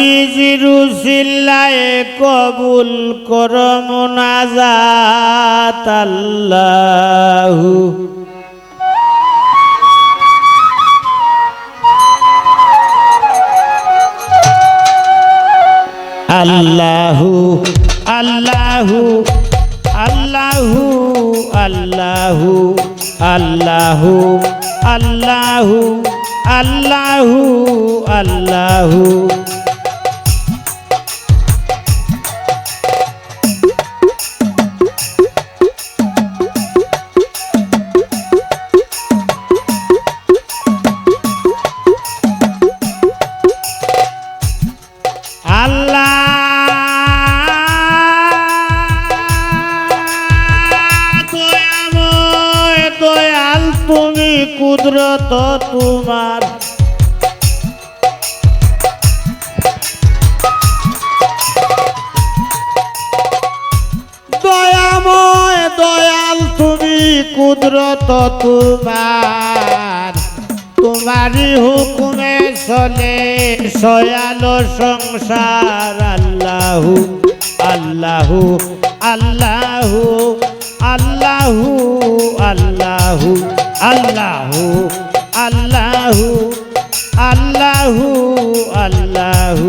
নবীজির উসিলায় কবুল কর মোনাজাত আল্লাহু। আল্লাহু আল্লাহু আল্লাহু আল্লাহু আল্লাহু আল্লাহু আল্লাহু আল্লাহ। কুদরত তোমার। দয়াময় দয়াল, তুমি কুদরত তোমার। তোমারই হুকুমে চলে সয়াল সংসার, আল্লাহু আল্লাহু আল্লাহু আল্লাহু আল্লাহু। আল্লাহু আল্লাহু আল্লাহু আল্লাহু।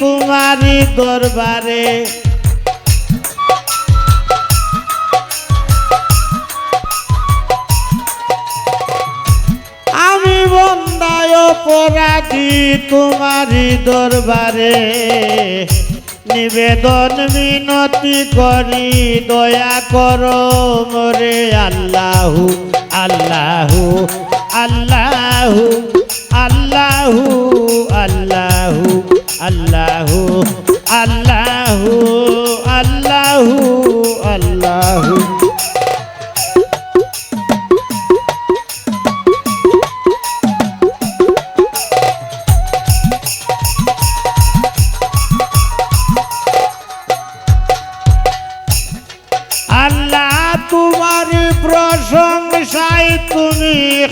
তোমারি দরবারে। অপরাধী তোমারই দরবারে নিবেদন মিনতি করি দয়া করো মরে আল্লাহু আল্লাহু আল্লাহু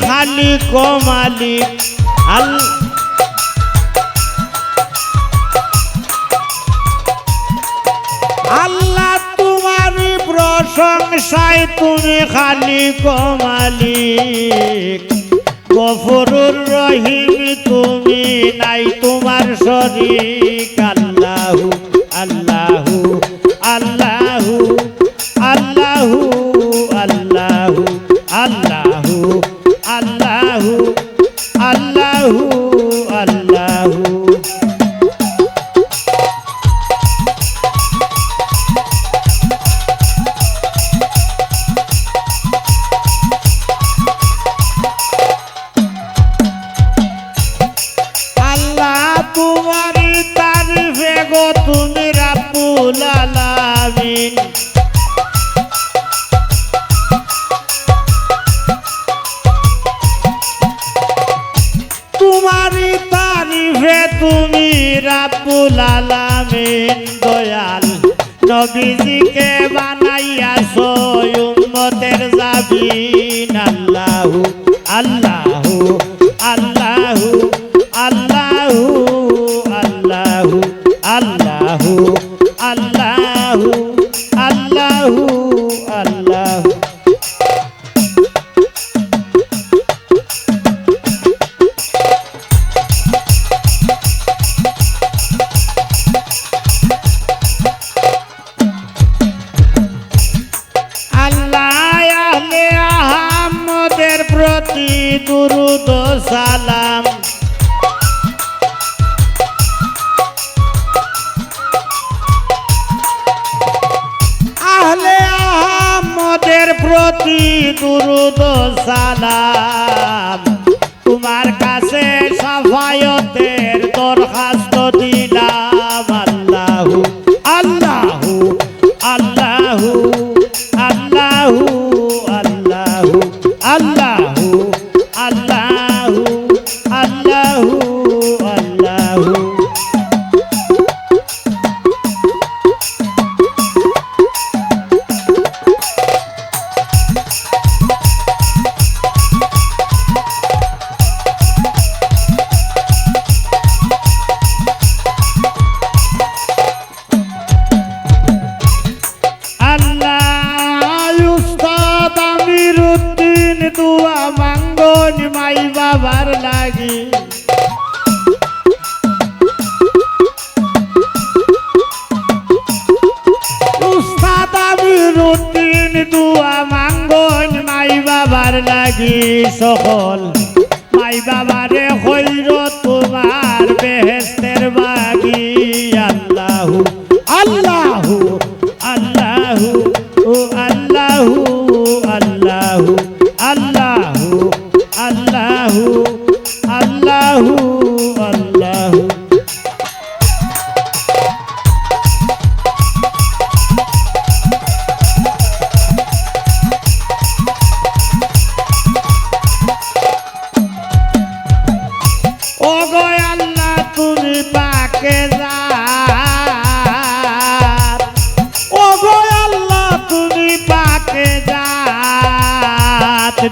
খালি কমালি। আল্লাহ আল্লাহ তোমার প্রশংসায় তুমি খালি কমালি। গফরুর রহিম তুমি নাই তোমার শরীক। রাবুল আলামিন দয়াল। নবীজিকে বানাইয়া সোয়ুম্মতের যাবি দুরুদ সালাম। আহলে আহমদের প্রতি দুরুদ সালাম। তোমার কাছে সাফায়তের দরখাস্ত দিলাম। বাগি সকল মাই বাবারে হইল তোমার বেহেস্তের বাগি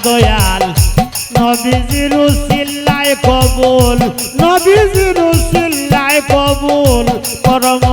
দয়াল। নবীজির উসিল্লায় কবুল। নবীজির উসিল্লায় কবুল। পরম